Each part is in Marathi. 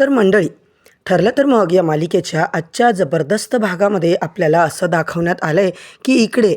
तर मंडळी ठरलं तर मग या मालिकेच्या आजच्या जबरदस्त भागामध्ये आपल्याला असं दाखवण्यात आलं आहे की इकडे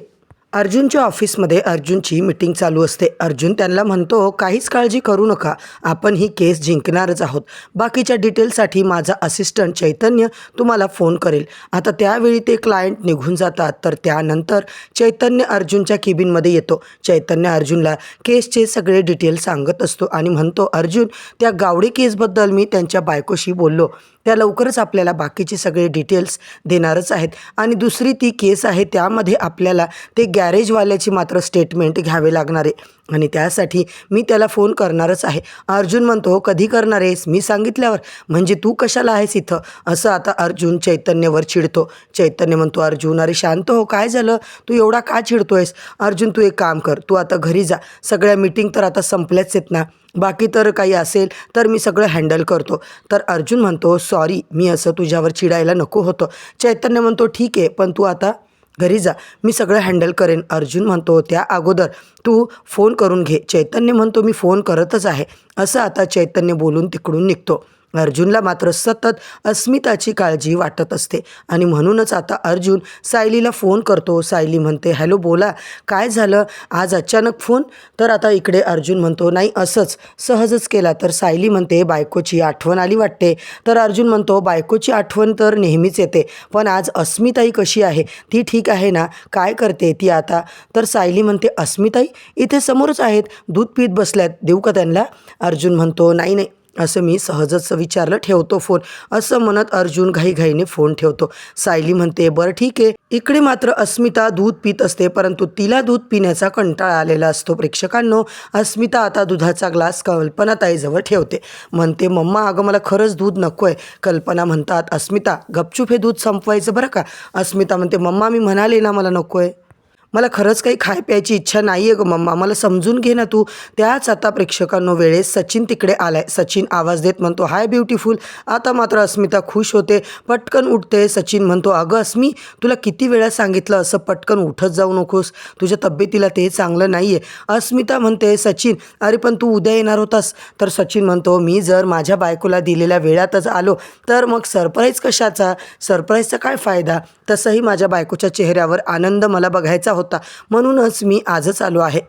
अर्जुनच्या ऑफिसमध्ये अर्जुनची मीटिंग चालू असते. अर्जुन त्यांना म्हणतो काहीच काळजी करू नका. आपण ही केस जिंकणारच आहोत. बाकीच्या डिटेलसाठी माझा असिस्टंट चैतन्य तुम्हाला फोन करेल. आता त्यावेळी ते क्लायंट निघून जातात. तर त्यानंतर चैतन्य अर्जुनच्या केबिनमध्ये येतो. चैतन्य अर्जुनला केसचे सगळे डिटेल सांगत असतो आणि म्हणतो अर्जुन त्या गावडे केसबद्दल मी त्यांच्या बायकोशी बोललो. त्या लवकरच आपल्याला बाकीचे सगळे डिटेल्स देणारच आहेत. आणि दुसरी ती केस आहे त्यामध्ये आपल्याला ते गॅरेजवाल्याची मात्र स्टेटमेंट घ्यावे लागणार आहे. आणि त्यासाठी मी त्याला फोन करणारच आहे. अर्जुन म्हणतो हो, कधी करणार आहेस? मी सांगितल्यावर. म्हणजे तू कशाला आहेस इथं? असं आता अर्जुन चैतन्यवर चिडतो. चैतन्य म्हणतो अर्जुन अरे शांत हो काय झालं? तू एवढा का चिडतोयस? अर्जुन तू एक काम कर. तू आता घरी जा. सगळ्या मीटिंग तर आता संपल्याच आहेत ना. बाकी तर काही असेल तर मी सगळं हँडल करतो. तर अर्जुन म्हणतो सॉरी मी असं तुझ्यावर चिडायला नको होतं. चैतन्य म्हणतो ठीक आहे पण तू आता घरी जा. मी सगळं हँडल करेन. अर्जुन म्हणतो त्या अगोदर तू फोन करून घे. चैतन्य म्हणतो मी फोन करतच आहे. असं आता चैतन्य बोलून तिकडून निघतो. अर्जुनला मात्र सतत अस्मिताची काळजी वाटत असते. आणि म्हणूनच आता अर्जुन सायलीला फोन करतो. सायली म्हणते हॅलो बोला काय झालं? आज अचानक फोन? तर आता इकडे अर्जुन म्हणतो नाही असंच. सहजच केला. तर सायली म्हणते बायकोची आठवण आली वाटते. तर अर्जुन म्हणतो बायकोची आठवण तर नेहमीच येते पण आज अस्मिताई कशी आहे? ती ठीक आहे ना? काय करते ती आता? तर सायली म्हणते अस्मिताई इथे समोरच आहेत. दूध पीत बसल्यात. देऊ का त्यांना? अर्जुन म्हणतो नाही नाही. असं मी सहजच विचारलं ठेवतो फोन. असं म्हणत अर्जुन घाईघाईने फोन ठेवतो. सायली म्हणते बरं ठीक आहे. इकडे मात्र अस्मिता दूध पित असते परंतु तिला दूध पिण्याचा कंटाळा आलेला असतो प्रेक्षकांनो. अस्मिता आता दुधाचा ग्लास कल्पनाताईजवळ ठेवते. म्हणते मम्मा अगं मला खरंच दूध नको आहे कल्पना म्हणतात अस्मिता गपचूप हे दूध संपवायचं बरं का? अस्मिता म्हणते मम्मा मी म्हणाले ना मला नको आहे मला खरंच काही खाय प्यायची इच्छा नाही आहे गं मम्मा. मला समजून घे ना तू. त्याच आता प्रेक्षकांनो वेळेस सचिन तिकडे आलाय. सचिन आवाज देत म्हणतो हाय ब्युटिफुल. आता मात्र अस्मिता खुश होते. पटकन उठते. सचिन म्हणतो अगं अस्मी तुला किती वेळा सांगितलं असं पटकन उठत जाऊ नकोस. तुझ्या तब्येतीला ते चांगलं नाही आहे अस्मिता म्हणते सचिन अरे पण तू उद्या येणार होतास. तर सचिन म्हणतो मी जर माझ्या बायकोला दिलेल्या वेळातच आलो तर मग सरप्राईज कशाचा? सरप्राईजचा काय फायदा? तसंही माझ्या बायकोच्या चेहऱ्यावर आनंद मला बघायचा होता. म्हणूनच मी आजच आलो आहे.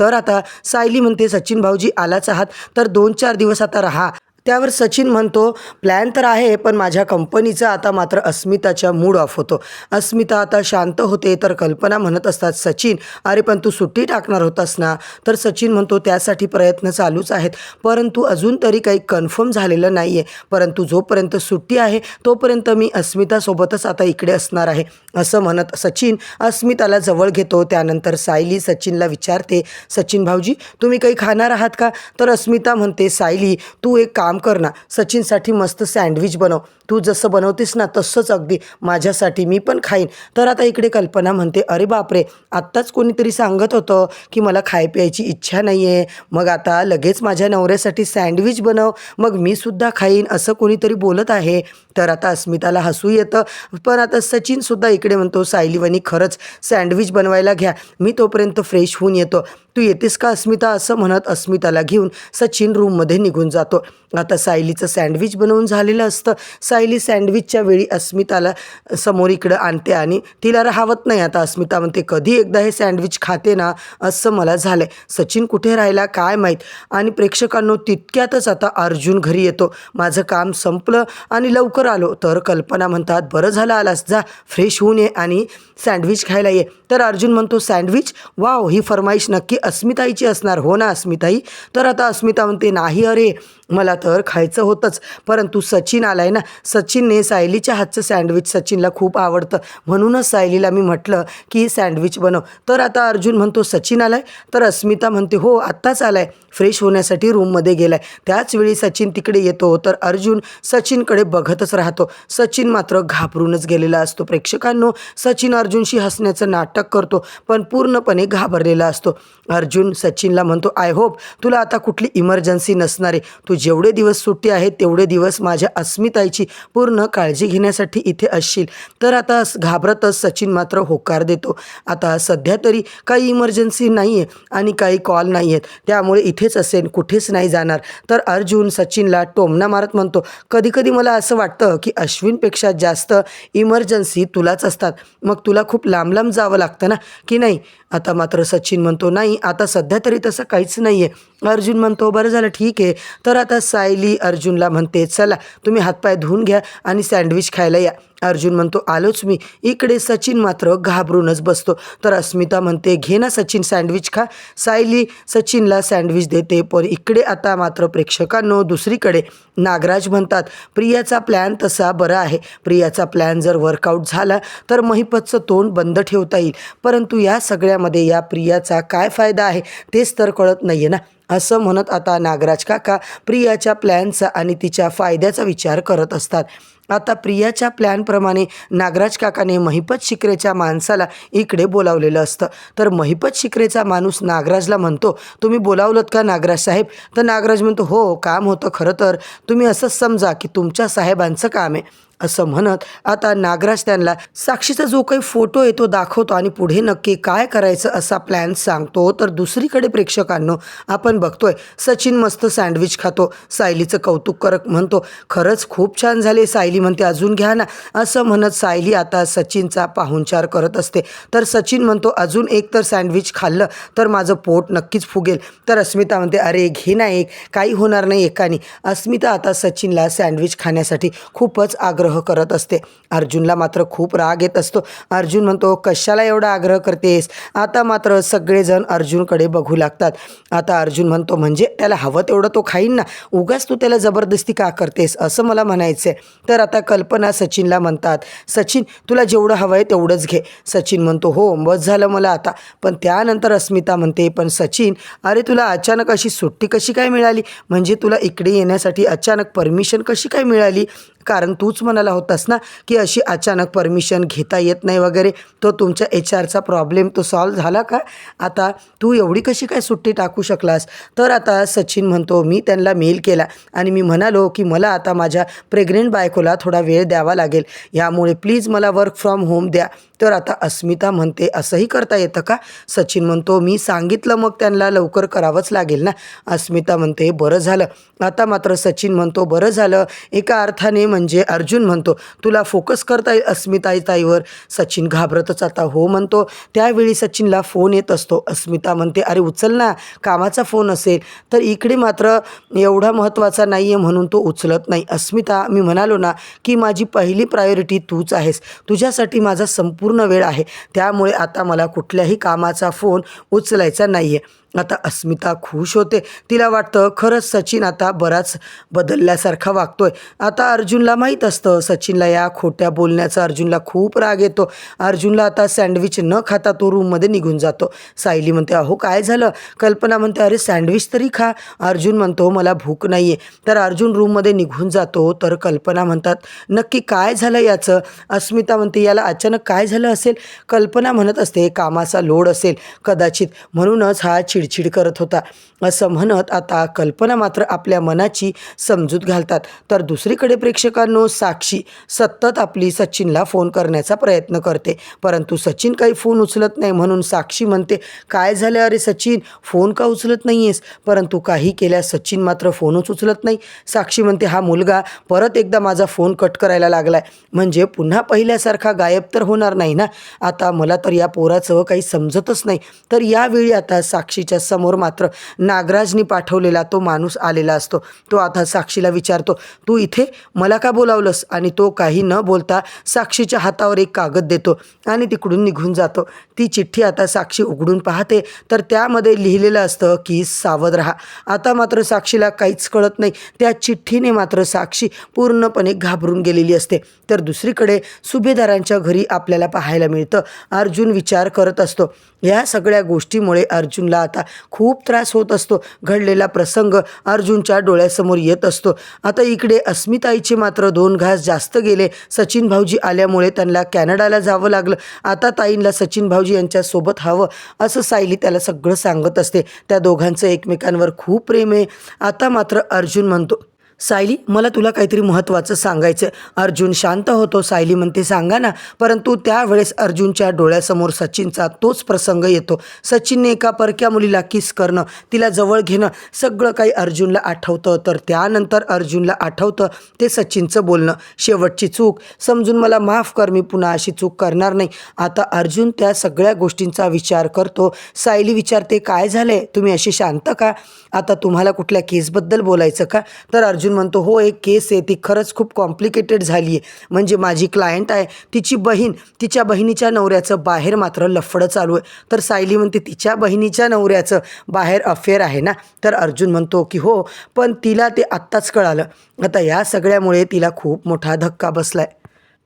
तर आता सायली म्हणते सचिन भाऊजी आलाच आहात तर दोन चार दिवस आता राहा. त्यावर सचिन म्हणतो प्लॅन तर आहे पण माझ्या कंपनीचा आता मात्र अस्मिताच्या मूड ऑफ होतो. अस्मिता आता शांत होते तर कल्पना म्हणत असतात सचिन अरे पण तू सुट्टी टाकणार होतास ना? तर सचिन म्हणतो त्यासाठी प्रयत्न चालूच आहेत. परंतु अजून तरी काही कन्फर्म झालेलं नाही आहे परंतु जोपर्यंत सुट्टी आहे तोपर्यंत मी अस्मितासोबतच आता इकडे असणार आहे असं म्हणत सचिन अस्मिताला जवळ घेतो. त्यानंतर सायली सचिनला विचारते सचिन भाऊजी तुम्ही काही खाणार आहात का? तर अस्मिता म्हणते सायली तू एक काम काम कर ना. सचिनसाठी मस्त सँडविच बनव. तू जसं बनवतेस ना तसंच अगदी माझ्यासाठी मी पण खाईन. तर आता इकडे कल्पना म्हणते अरे बापरे आत्ताच कोणीतरी सांगत होतं की मला खाय प्यायची इच्छा नाही आहे मग आता लगेच माझ्या नवऱ्यासाठी सँडविच बनव. मग मी सुद्धा खाईन असं कोणीतरी बोलत आहे. तर आता अस्मिताला हसू येतं. पण आता सचिनसुद्धा इकडे म्हणतो सायलीवनी खरंच सँडविच बनवायला घ्या. मी तोपर्यंत फ्रेश होऊन येतो. तू येतेस का अस्मिता? असं म्हणत अस्मिताला घेऊन सचिन रूममध्ये निघून जातो. आता सायलीचं सँडविच बनवून झालेलं असतं. सायली सँडविचच्या वेळी अस्मिताला समोर इकडं आणते आणि तिला राहावत नाही आता अस्मिता म्हणते. कधी एकदा हे सँडविच खाते ना असं मला झालं आहे सचिन कुठे राहिला काय माहीत? आणि प्रेक्षकांनो तितक्यातच आता अर्जुन घरी येतो. माझं काम संपलं आणि लवकर आलो. तर कल्पना म्हणतात बरं झालं आलास जा फ्रेश होऊन ये आणि सँडविच खायला ये. तर अर्जुन म्हणतो सँडविच वाव ही फरमाईश नक्की अस्मिताईची असणार. हो ना अस्मिताई? तर आता अस्मिता म्हणते नाही अरे मला तर खायचं होतंच. परंतु सचिन आलाय ना सचिनने सायलीच्या हातचं सँडविच सचिनला खूप आवडतं. म्हणूनच सायलीला मी म्हटलं की सँडविच बनव. तर आता अर्जुन म्हणतो सचिन आलाय? तर अस्मिता म्हणते हो आत्ताच आलाय. फ्रेश होण्यासाठी रूममध्ये गेलाय. त्याचवेळी सचिन तिकडे येतो. तर अर्जुन सचिनकडे बघतच राहतो. सचिन मात्र घाबरूनच गेलेला असतो. प्रेक्षकांनो सचिन अर्जुनशी हसण्याचं नाटक करतो पण पूर्णपणे घाबरलेला असतो. अर्जुन सचिनला म्हणतो आय होप तुला आता कुठली इमर्जन्सी नसणार आहे. तुझ्या जेवढे दिवस सुट्टी आहे तेवढे दिवस माझ्या अस्मिताईची पूर्ण काळजी घेण्यासाठी इथे असशील. तर आता घाबरतच सचिन मात्र होकार देतो. आता सध्या तरी काही इमर्जन्सी नाही आहे आणि काही कॉल नाही आहेत त्यामुळे इथेच असेल कुठेच नाही जाणार. तर अर्जुन सचिनला टोमणा मारत म्हणतो कधी कधी मला असं वाटतं की अश्विनपेक्षा जास्त इमर्जन्सी तुलाच असतात. मग तुला खूप लांब लांब जावं लागतं ना की नाही? आता मात्र सचिन म्हणतो नाही आता सध्या तरी तसं काहीच नाही आहे अर्जुन म्हणतो बरं झालं ठीक आहे. तर आता आता सायली अर्जुनला म्हणते चला तुम्ही हातपाय धुवून घ्या आणि सँडविच खायला या. अर्जुन म्हणतो आलोच मी. इकडे सचिन मात्र घाबरूनच बसतो. तर अस्मिता म्हणते घे ना सचिन सँडविच खा. सायली सचिनला सँडविच देते पण इकडे आता मात्र प्रेक्षकांनो दुसरीकडे. नागराज म्हणतात प्रियाचा प्लॅन तसा बरा आहे. प्रियाचा प्लॅन जर वर्कआउट झाला तर महिपतचं तोंड बंद ठेवता येईल. परंतु या सगळ्यामध्ये या प्रियाचा काय फायदा आहे तेच तर कळत नाही आहे ना. असं म्हणत आता नागराज काका प्रियाच्या प्लॅनचा आणि तिच्या फायद्याचा विचार करत असतात. आता प्रियाच्या प्लॅनप्रमाणे नागराज काकाने महिपत शिकरेच्या माणसाला इकडे बोलावलेलं असतं. तर महिपत शिकरेचा माणूस नागराजला म्हणतो तुम्ही बोलावलत का नागराज साहेब? तर नागराज म्हणतो हो काम होतं खरं तर. तुम्ही असंच समजा की तुमच्या साहेबांचं काम आहे. असं म्हणत आता नागराज त्यांना साक्षीचा जो काही फोटो आहे तो दाखवतो आणि पुढे नक्की काय करायचं असा प्लॅन सांगतो. तर दुसरीकडे प्रेक्षकांनो आपण बघतोय सचिन मस्त सँडविच खातो सायलीचं कौतुक करत म्हणतो खरंच खूप छान झाले सायली म्हणते अजून घ्या ना. असं म्हणत सायली आता सचिनचा पाहुणचार करत असते. तर सचिन म्हणतो अजून एक तर सँडविच खाल्लं तर माझं पोट नक्कीच फुगेल. तर अस्मिता म्हणते अरे घे ना एक काही होणार नाही एकाने. अस्मिता आता सचिनला सँडविच खाण्यासाठी खूपच आग्रह करत असते. अर्जुनला मात्र खूप राग येत असतो. अर्जुन म्हणतो कशाला एवढा आग्रह करतेस? आता मात्र सगळेजण अर्जुनकडे बघू लागतात. आता अर्जुन म्हणतो म्हणजे त्याला हवं तेवढं तो खाईन ना? उगाच तू त्याला जबरदस्ती का करतेस? असं मला म्हणायचं आहे तर आता कल्पना सचिनला म्हणतात सचिन तुला जेवढं हवं आहे तेवढंच घे. सचिन म्हणतो हो बस झालं मला आता. पण त्यानंतर अस्मिता म्हणते पण सचिन अरे तुला अचानक अशी सुट्टी कशी काय मिळाली? म्हणजे तुला इकडे येण्यासाठी अचानक परमिशन कशी काय मिळाली? कारण तूच म्हणाला होतास ना की अशी अचानक परमिशन घेता येत नाही वगैरे तो तुमच्या एच आरचा प्रॉब्लेम तो सॉल्व झाला का? आता तू एवढी कशी काय सुट्टी टाकू शकलास? तर आता सचिन म्हणतो मी त्यांना मेल केला आणि मी म्हणालो की मला आता माझ्या प्रेग्नेंट बायकोला थोडा वेळ द्यावा लागेल. यामुळे प्लीज मला वर्क फ्रॉम होम द्या. तर आता अस्मिता म्हणते असंही करता येतं का? सचिन म्हणतो मी सांगितलं मग त्यांना लवकर करावंच लागेल ना. अस्मिता म्हणते बरं झालं. आता मात्र सचिन म्हणतो बरं झालं. एका अर्थाने म्हणजे अर्जुन म्हणतो तुला फोकस करता येईल अस्मिता ताईवर. सचिन घाबरतच आता हो म्हणतो. त्यावेळी सचिनला फोन येत असतो. अस्मिता म्हणते अरे उचल ना कामाचा फोन असेल तर इकडे मात्र एवढा महत्त्वाचा नाही आहे म्हणून तो उचलत नाही. अस्मिता मी म्हणालो ना की माझी पहिली प्रायोरिटी तूच आहेस. तुझ्यासाठी माझा संपूर्ण पूर्ण वेळ आहे. त्यामुळे आता मला कुठल्याही कामाचा फोन उचलायचा नाही आहे आता अस्मिता खुश होते. तिला वाटतं खरंच सचिन आता बराच बदलल्यासारखा वागतोय. आता अर्जुनला माहीत असतं सचिनला या खोट्या बोलण्याचा अर्जुनला खूप राग येतो. अर्जुनला आता सँडविच न खाता तो रूममध्ये निघून जातो. सायली म्हणते अहो काय झालं? कल्पना म्हणते अरे सँडविच तरी खा. अर्जुन म्हणतो मला भूक नाही आहे तर अर्जुन रूममध्ये निघून जातो. तर कल्पना म्हणतात नक्की काय झालं याचं? अस्मिता म्हणते याला अचानक काय झालं असेल? कल्पना म्हणत असते कामाचा लोड असेल. कदाचित म्हणूनच हा चिडचिड करत होता. असं म्हणत आता कल्पना मात्र आपल्या मनाची समजूत घालतात. तर दुसरीकडे प्रेक्षकांनो साक्षी सतत आपली सचिनला फोन करण्याचा प्रयत्न करते. परंतु सचिन काही फोन उचलत नाही म्हणून साक्षी म्हणते काय झालं अरे सचिन? फोन का उचलत नाही आहेस परंतु काही केल्यास सचिन मात्र फोनच उचलत नाही. साक्षी म्हणते हा मुलगा परत एकदा माझा फोन कट करायला लागलाय. म्हणजे पुन्हा पहिल्यासारखा गायब तर होणार नाही ना? आता मला तर या पोराचं काही समजतच नाही. तर यावेळी आता साक्षीच्या समोर मात्र नागराजनी पाठवलेला तो माणूस आलेला असतो. तो आता साक्षीला विचारतो तू इथे मला का बोलावलंस? आणि तो काही न बोलता साक्षीच्या हातावर एक कागद देतो आणि तिकडून निघून जातो. ती चिठ्ठी आता साक्षी उघडून पाहते. तर त्यामध्ये लिहिलेलं असतं की सावध राहा. आता मात्र साक्षीला काहीच कळत नाही. त्या चिठ्ठीने मात्र साक्षी पूर्णपणे घाबरून गेलेली असते. तर दुसरीकडे सुभेदारांच्या घरी आपल्याला पाहायला मिळतं. अर्जुन विचार करत असतो या सगळ्या गोष्टीमुळे अर्जुनला आता आता खूप त्रास होत असतो. घडलेला प्रसंग अर्जुनच्या डोळ्यासमोर येत असतो. आता इकडे अस्मिताईचे मात्र दोन घास जास्त गेले. सचिन भाऊजी आल्यामुळे त्यांना कॅनडाला जावं लागलं. आता ताईंला सचिन भाऊजी यांच्यासोबत हवं असं सायली त्याला सगळं सांगत असते. त्या दोघांचं एकमेकांवर खूप प्रेम आहे. आता मात्र अर्जुन म्हणतो सायली मला तुला काहीतरी महत्त्वाचं सांगायचं अर्जुन शांत होतो. सायली म्हणते सांगा ना. परंतु त्यावेळेस अर्जुनच्या डोळ्यासमोर सचिनचा तोच प्रसंग येतो. सचिनने एका परक्या मुलीला किस करणं तिला जवळ घेणं सगळं काही अर्जुनला आठवतं. तर त्यानंतर अर्जुनला आठवतं ते सचिनचं बोलणं. शेवटची चूक. समजून मला माफ कर मी पुन्हा अशी चूक करणार नाही. आता अर्जुन त्या सगळ्या गोष्टींचा विचार करतो. सायली विचारते काय झालंय? तुम्ही अशी शांत का? आता तुम्हाला कुठल्या केसबद्दल बोलायचं का? तर अर्जुन म्हणतो हो एक केस आहे ती खरंच खूप कॉम्प्लिकेटेड झाली आहे. म्हणजे माझी क्लायंट आहे तिची बहीण तिच्या बहिणीच्या नवऱ्याचं बाहेर मात्र लफडं चालू आहे. तर सायली म्हणते तिच्या बहिणीच्या नवऱ्याचं बाहेर अफेअर आहे ना? तर अर्जुन म्हणतो की हो पण तिला ते आत्ताच कळालं. आता या सगळ्यामुळे तिला खूप मोठा धक्का बसलाय.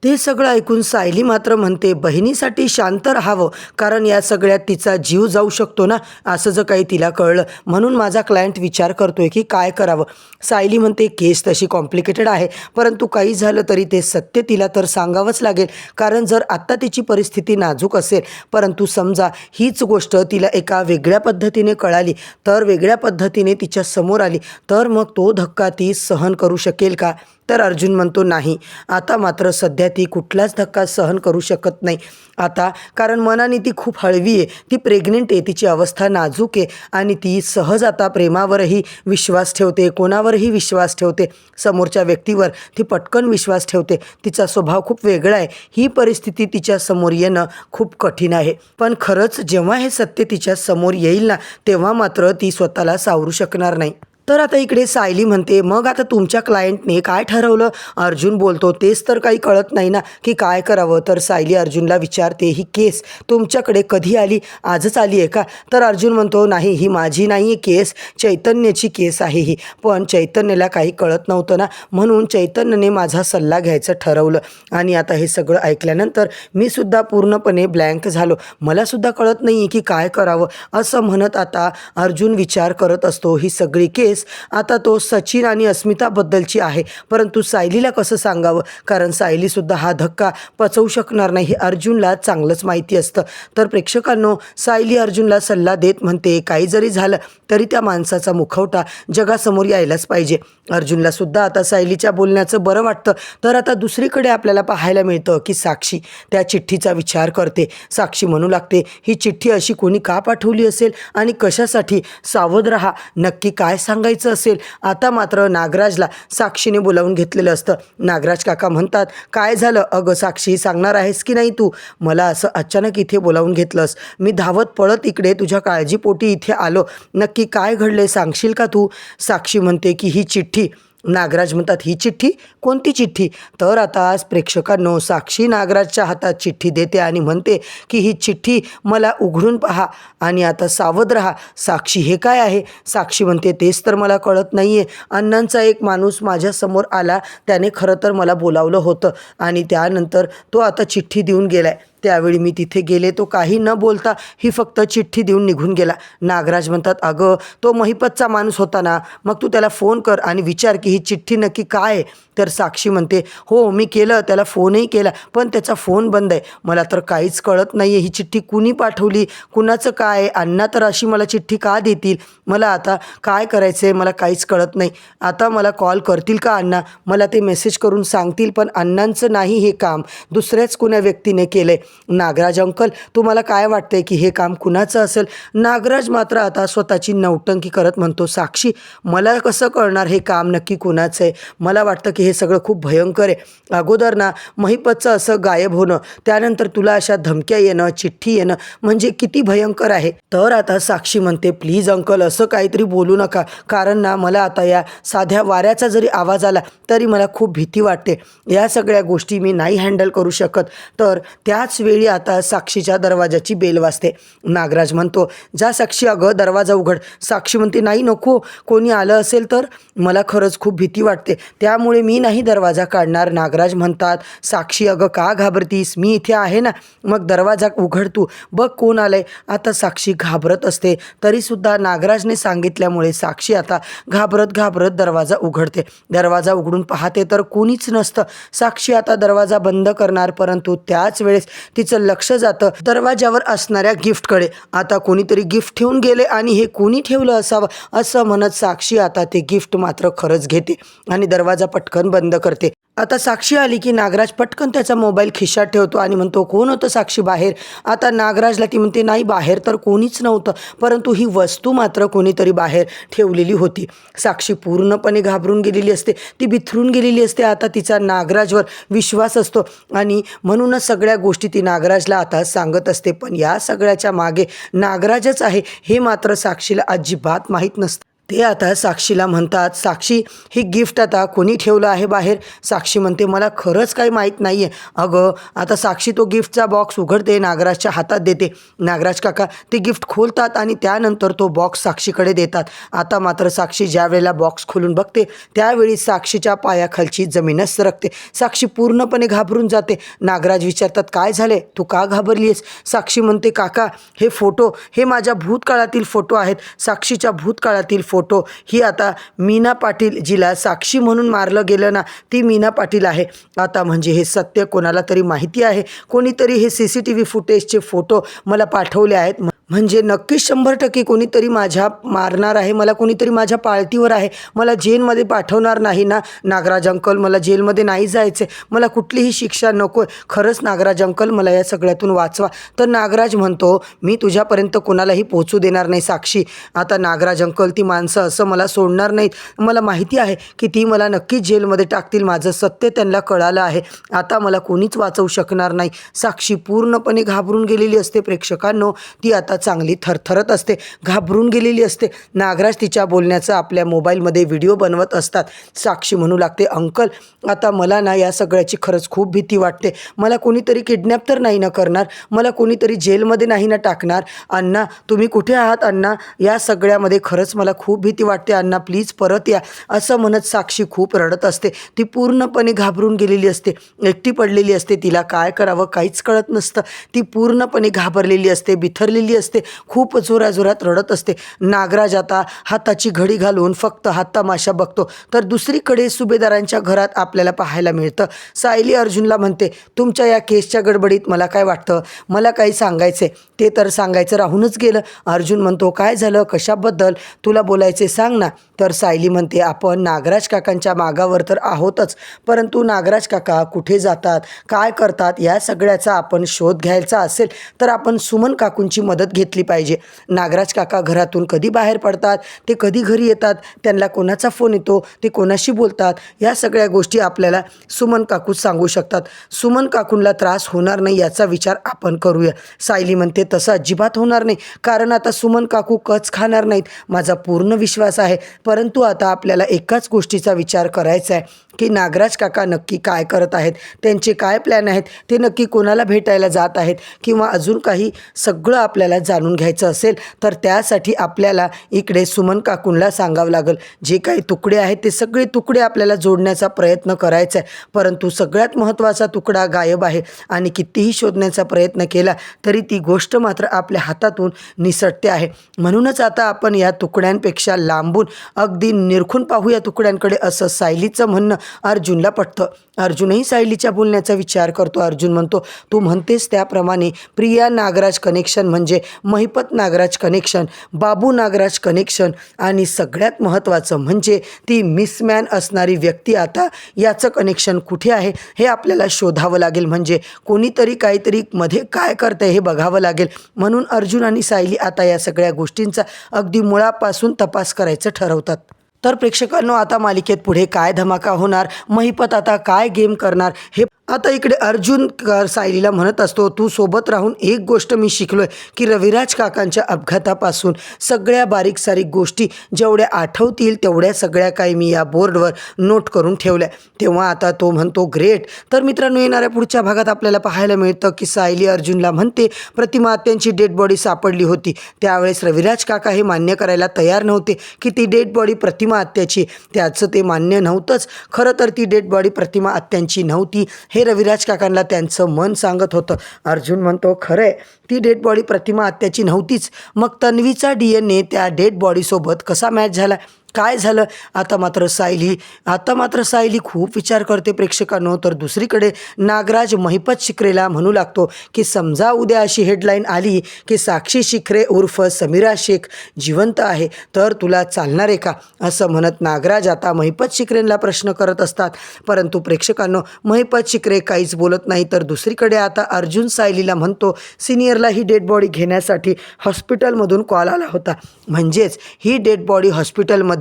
ते सगळं ऐकून सायली मात्र म्हणते बहिणीसाठी शांत राहावं कारण या सगळ्यात तिचा जीव जाऊ शकतो ना असं जर काही तिला कळलं. म्हणून माझा क्लायंट विचार करतोय की काय करावं. सायली म्हणते केस तशी कॉम्प्लिकेटेड आहे परंतु काही झालं तरी ते सत्य तिला तर सांगावंच लागेल. कारण जर आत्ता तिची परिस्थिती नाजूक असेल परंतु समजा हीच गोष्ट तिला एका वेगळ्या पद्धतीने कळाली तर वेगळ्या पद्धतीने तिच्या समोर आली तर मग तो धक्का ती सहन करू शकेल का? तर अर्जुन म्हणतो नाही आता मात्र सध्या ती कुठलाच धक्का सहन करू शकत नाही. आता कारण मनाने ती खूप हळवी आहे. ती प्रेग्नेंट आहे तिची अवस्था नाजूक आहे आणि ती सहज आता प्रेमावरही विश्वास ठेवते कोणावरही विश्वास ठेवते. समोरच्या व्यक्तीवर ती पटकन विश्वास ठेवते. तिचा स्वभाव खूप वेगळा आहे. ही परिस्थिती तिच्या समोर येणं खूप कठीण आहे. पण खरंच जेव्हा हे सत्य तिच्या समोर येईल ना तेव्हा मात्र ती स्वतःला सावरू शकणार नाही. तर आता इकडे सायली म्हणते मग आता तुमच्या क्लायंटने काय ठरवलं? अर्जुन बोलतो तेच तर काही कळत नाही ना की काय करावं? तर सायली अर्जुनला विचारते ही केस तुमच्याकडे कधी आली? आजच आली आहे का? तर अर्जुन म्हणतो नाही ही माझी नाही आहे केस चैतन्याची केस आहे ही पण चैतन्याला काही कळत नव्हतं ना म्हणून चैतन्यने माझा सल्ला घ्यायचं ठरवलं. आणि आता हे सगळं ऐकल्यानंतर मी सुद्धा पूर्णपणे ब्लँक झालो. मलासुद्धा कळत नाही की काय करावं असं म्हणत आता अर्जुन विचार करत असतो ही सगळी केस आता तो सचिन आणि अस्मिताबद्दलची आहे. परंतु सायलीला कसं सांगावं? कारण सायलीसुद्धा हा धक्का पचवू शकणार नाही हे अर्जुनला चांगलंच माहिती असतं. तर प्रेक्षकांनो सायली अर्जुनला सल्ला देत म्हणते काही जरी झालं तरी त्या माणसाचा मुखवटा जगासमोर यायलाच पाहिजे. अर्जुनला सुद्धा आता सायलीच्या बोलण्याचं बरं वाटतं. तर आता दुसरीकडे आपल्याला पाहायला मिळतं की साक्षी त्या चिठ्ठीचा विचार करते. साक्षी म्हणू लागते ही चिठ्ठी अशी कोणी का पाठवली असेल आणि कशासाठी? सावध राहा. नक्की काय सांग सांगायचं असेल आता मात्र नागराजला साक्षीने बोलावून घेतलेलं असतं. नागराज काका म्हणतात काय झालं? अगं साक्षी सांगणार आहेस की नाही तू? मला असं अचानक इथे बोलावून घेतलंस. मी धावत पळत इकडे तुझ्या काळजीपोटी इथे आलो. नक्की काय घडले सांगशील का तू? साक्षी म्हणते की ही चिठ्ठी नागराज म्हणतात ही चिठ्ठी? कोणती चिठ्ठी? तर आता आज प्रेक्षकांनो साक्षी नागराजच्या हातात चिठ्ठी देते आणि म्हणते की ही चिठ्ठी मला उघडून पहा आणि आता सावध राहा. साक्षी हे काय आहे? साक्षी म्हणते तेच तर मला कळत नाही आहे अण्णांचा एक माणूस माझ्यासमोर आला. त्याने खरं तर मला बोलावलं होतं आणि त्यानंतर तो आता चिठ्ठी देऊन गेला आहे त्यावेळी मी तिथे गेले. तो काही न बोलता ही फक्त चिठ्ठी देऊन निघून गेला. नागराज म्हणतात अगं तो महिपतचा माणूस होता ना. मग तू त्याला फोन कर आणि विचार की ही चिठ्ठी नक्की काय आहे. तर साक्षी म्हणते हो मी केलं. त्याला फोनही केला पण त्याचा फोन बंद आहे. मला तर काहीच कळत नाही आहे ही चिठ्ठी कुणी पाठवली? कुणाचं काय आहे? अण्णा तर अशी मला चिठ्ठी का देतील? मला आता काय करायचं आहे मला काहीच कळत नाही. आता मला कॉल करतील का अण्णा? मला ते मेसेज करून सांगतील पण अण्णांचं नाही हे काम. दुसऱ्याच कुण्या व्यक्तीने केलं आहे नागराज अंकल तुम्हाला काय वाटतंय की हे काम कुणाचं असेल? नागराज मात्र आता स्वतःची नौटंकी करत म्हणतो साक्षी मला कसं कळणार हे काम नक्की कुणाचं आहे? मला वाटतं की हे सगळं खूप भयंकर आहे. अगोदर ना महिपतचं असं गायब होणं त्यानंतर तुला अशा धमक्या येणं चिठ्ठी येणं म्हणजे किती भयंकर आहे. तर आता साक्षी म्हणते प्लीज अंकल असं काहीतरी बोलू नका. कारण ना मला आता या साध्या वाऱ्याचा जरी आवाज आला तरी मला खूप भीती वाटते. या सगळ्या गोष्टी मी नाही हँडल करू शकत. तर त्याच वेळी आता साक्षीच्या दरवाजाची बेल वाजते. नागराज म्हणतो जा साक्षी अगं दरवाजा उघड. साक्षी म्हणते नाही नको कोणी आलं असेल तर मला खरंच खूप भीती वाटते. त्यामुळे मी नाही दरवाजा काढणार. नागराज म्हणतात साक्षी अगं का घाबरतीस? मी इथे आहे ना. मग दरवाजा उघड तू. बघ कोण आलंय. आता साक्षी घाबरत असते. तरीसुद्धा नागराजने सांगितल्यामुळे साक्षी आता घाबरत घाबरत दरवाजा उघडते. दरवाजा उघडून पाहते तर कोणीच नसतं. साक्षी आता दरवाजा बंद करणार परंतु त्याच वेळेस तिचं लक्ष जातं दरवाजावर असणाऱ्या गिफ्टकडे. आता कोणीतरी गिफ्ट ठेवून गेले आणि हे कोणी ठेवलं असावं? असं म्हणत साक्षी आता ते गिफ्ट मात्र खरंच घेते आणि दरवाजा पटकन बंद करते. आता साक्षी आली की नागराज पटकन त्याचा मोबाईल खिशात ठेवतो आणि म्हणतो कोण होतं साक्षी बाहेर? आता नागराजला ती म्हणते नाही बाहेर तर कोणीच नव्हतं परंतु ही वस्तू मात्र कोणीतरी बाहेर ठेवलेली होती. साक्षी पूर्णपणे घाबरून गेलेली असते. ती बिथरून गेलेली असते. आता तिचा नागराजवर विश्वास असतो आणि म्हणूनच सगळ्या गोष्टी ती नागराजला आता सांगत असते. पण या सगळ्याच्या मागे नागराजच आहे हे मात्र साक्षीला अजिबात माहीत नसतं. ते आता साक्षीला म्हणतात साक्षी ही गिफ्ट आता कोणी ठेवलं आहे बाहेर? साक्षी म्हणते मला खरंच काही माहीत नाही आहे अगं आता साक्षी तो गिफ्टचा बॉक्स उघडते नागराजच्या हातात देते. नागराज काका ते गिफ्ट खोलतात आणि त्यानंतर तो बॉक्स साक्षीकडे देतात. आता मात्र साक्षी ज्या वेळेला बॉक्स खोलून बघते त्यावेळी साक्षीच्या पायाखालची जमीनच सरकते. साक्षी पूर्णपणे घाबरून जाते. नागराज विचारतात काय झाले तू का घाबरली आहेस साक्षी म्हणते काका हे फोटो हे माझ्या भूतकाळातील फोटो आहेत. साक्षीच्या भूतकाळातील फोटो ही आता मीना पाटील जिला साक्षी म्हणून मारलं गेलं ना ती मीना पाटील आहे. आता म्हणजे हे सत्य कोणाला तरी माहिती आहे. कोणीतरी हे सी सी टी व्ही फुटेजचे फोटो मला पाठवले आहेत. म्हणजे नक्कीच शंभर टक्के कोणीतरी माझ्या मारणार आहे मला कोणीतरी माझ्या पाळतीवर आहे मला जेलमध्ये पाठवणार नाही ना? नागराज अंकल मला जेलमध्ये नाही जायचं मला कुठलीही शिक्षा नको आहे खरंच नागराज अंकल मला या सगळ्यातून वाचवा. तर नागराज म्हणतो मी तुझ्यापर्यंत कोणालाही पोचू देणार नाही साक्षी. आता नागराज अंकल ती माणसं असं मला सोडणार नाहीत. मला माहिती आहे की ती मला नक्कीच जेलमध्ये टाकतील माझं सत्य त्यांना कळालं आहे. आता मला कोणीच वाचवू शकणार नाही. साक्षी पूर्णपणे घाबरून गेलेली असते प्रेक्षकांनो. ती आता चांगली थरथरत असते घाबरून गेलेली असते. नागराज तिच्या बोलण्याचा आपल्या मोबाईलमध्ये व्हिडिओ बनवत असतात. साक्षी म्हणू लागते अंकल आता मला ना या सगळ्याची खरंच खूप भीती वाटते. मला कोणीतरी किडनॅप तर नाही ना करणार? मला कोणीतरी जेलमध्ये नाही ना टाकणार? अण्णा तुम्ही कुठे आहात अण्णा? या सगळ्यामध्ये खरंच मला खूप भीती वाटते. अण्णा प्लीज परत या. असं म्हणत साक्षी खूप रडत असते. ती पूर्णपणे घाबरून गेलेली असते. एकटी पडलेली असते. तिला काय करावं काहीच कळत नसतं. ती पूर्णपणे घाबरलेली असते बिथरलेली असते खूप जोराजोरात रडत असते. नागराज आता हाताची घडी घालून फक्त हात तमाशा बघतो. तर दुसरीकडे सुभेदारांच्या घरात आपल्याला पाहायला मिळतं. सायली अर्जुनला म्हणते तुमच्या या केसच्या गडबडीत मला काय वाटतं? मला काही सांगायचं ते तर सांगायचं राहूनच गेलं. अर्जुन म्हणतो काय झालं? कशाबद्दल? तुला बोलायचे सांग ना. तर सायली म्हणते आपण नागराज काकांच्या मागावर तर आहोतच. परंतु नागराज काका कुठे जातात? काय करतात? या सगळ्याचा आपण शोध घ्यायचा असेल तर आपण सुमन काकूंची मदत घेतली पाहिजे. नागराज काका घरातून कधी बाहेर पडतात? ते कधी घरी येतात? त्यांना कोणाचा फोन येतो? ते कोणाशी बोलतात? या सगळ्या गोष्टी आपल्याला सुमन काकू सांगू शकतात. सुमन काकूंना त्रास होणार नाही याचा विचार आपण करूया. सायली म्हणते तसं अजिबात होणार नाही. कारण आता सुमन काकू कच खाणार नाहीत. माझा पूर्ण विश्वास आहे. परंतु आता आपल्याला एकाच गोष्टीचा विचार करायचा आहे. की नागराज काका नक्की काय करत आहेत त्यांचे काय प्लॅन आहेत ते नक्की कोणाला भेटायला जात आहेत किंवा अजून काही सगळं आपल्याला जाणून घ्यायचं असेल तर त्यासाठी आपल्याला इकडे सुमन काकूंना सांगावं लागेल. जे काही तुकडे आहेत ते सगळे तुकडे आपल्याला जोडण्याचा प्रयत्न करायचा आहे परंतु सगळ्यात महत्त्वाचा तुकडा गायब आहे आणि कितीही शोधण्याचा प्रयत्न केला तरी ती गोष्ट मात्र आपल्या हातातून निसटते आहे. म्हणूनच आता आपण या तुकड्यांपेक्षा लांबून अगदी निरखून पाहू या तुकड्यांकडे असं सायलीचं म्हणणं. अर्जुनला पटतं. अर्जुनही सायलीच्या बोलण्याचा विचार करतो. अर्जुन म्हणतो तू म्हणतेस त्याप्रमाणे प्रिया नागराज कनेक्शन म्हणजे महिपत नागराज कनेक्शन बाबू नागराज कनेक्शन आणि सगळ्यात महत्त्वाचं म्हणजे ती मिसमॅन असणारी व्यक्ती आता याचं कनेक्शन कुठे आहे हे आपल्याला शोधावं लागेल. म्हणजे कोणीतरी काहीतरी मध्ये काय करतंय हे बघावं लागेल. म्हणून अर्जुन आणि सायली आता या सगळ्या गोष्टींचा अगदी मुळापासून तपास करायचं ठरवतात. तर प्रेक्षकांनो आता मालिकेत पुढे काय धमाका होणार? महिपत आता काय गेम करणार? हे आता इकडे अर्जुन कर सायलीला म्हणत असतो तू सोबत राहून एक गोष्ट मी शिकलोय की रविराज काकांच्या अपघातापासून सगळ्या बारीक सारीक गोष्टी जेवढ्या आठवतील तेवढ्या सगळ्या काही मी या बोर्डवर नोट करून ठेवल्या. तेव्हा आता तो म्हणतो ग्रेट. तर मित्रांनो येणाऱ्या पुढच्या भागात आपल्याला पाहायला मिळतं की सायली अर्जुनला म्हणते प्रतिमा आत्यांची डेड बॉडी सापडली होती. त्यावेळेस रविराज काका हे मान्य करायला तयार नव्हते की ती डेड बॉडी प्रतिमा आत्याची त्याचं ते मान्य नव्हतंच. खरं तर ती डेड बॉडी प्रतिमा आत्यांची नव्हती. हे रविराज काकांना त्यांचं मन सांगत होतं. अर्जुन म्हणतो खरं आहे ती डेड बॉडी प्रतिमा आत्याची नव्हतीच. मग तन्वीचा डी एन ए त्या डेड बॉडीसोबत कसा मॅच झाला? काय झालं? आता मात्र सायली आता मात्र सायली खूप विचार करते प्रेक्षकांनो. तर दुसरीकडे नागराज महिपत शिकरेला म्हणू लागतो की समजा उद्या अशी हेडलाईन आली की साक्षी शिखरे उर्फ समीरा शेख जिवंत आहे तर तुला चालणार आहे का? असं म्हणत नागराज आता महिपत शिकरेंना प्रश्न करत असतात. परंतु प्रेक्षकांनो महिपत शिकरे काहीच बोलत नाही. तर दुसरीकडे आता अर्जुन सायलीला म्हणतो सिनियरला ही डेड बॉडी घेण्यासाठी हॉस्पिटलमधून कॉल आला होता. म्हणजेच ही डेड बॉडी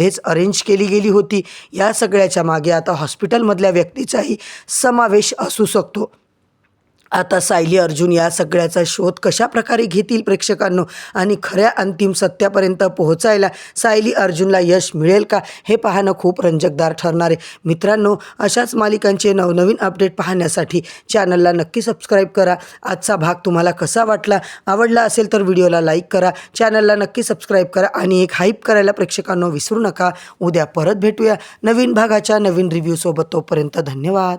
हॉस्पिटलमध्येच अरेंज केली गेली होती. या सगळ्याच्या मागे आता हॉस्पिटलमधल्या व्यक्तीचाही समावेश असू शकतो. आता सायली अर्जुन या सगळ्याचा शोध कशा प्रकारे घेतील प्रेक्षकांनो? आणि खऱ्या अंतिम सत्यापर्यंत पोहोचायला सायली अर्जुनला यश मिळेल का? हे पाहणं खूप रंजकदार ठरणार आहे. मित्रांनो अशाच मालिकांचे नवनवीन अपडेट पाहण्यासाठी चॅनलला नक्की सबस्क्राईब करा. आजचा भाग तुम्हाला कसा वाटला? आवडला असेल तर व्हिडिओला लाईक करा. चॅनलला नक्की सबस्क्राईब करा. आणि एक हाईप करायला प्रेक्षकांनो विसरू नका. उद्या परत भेटूया नवीन भागाच्या नवीन रिव्ह्यूसोबत तोपर्यंत धन्यवाद.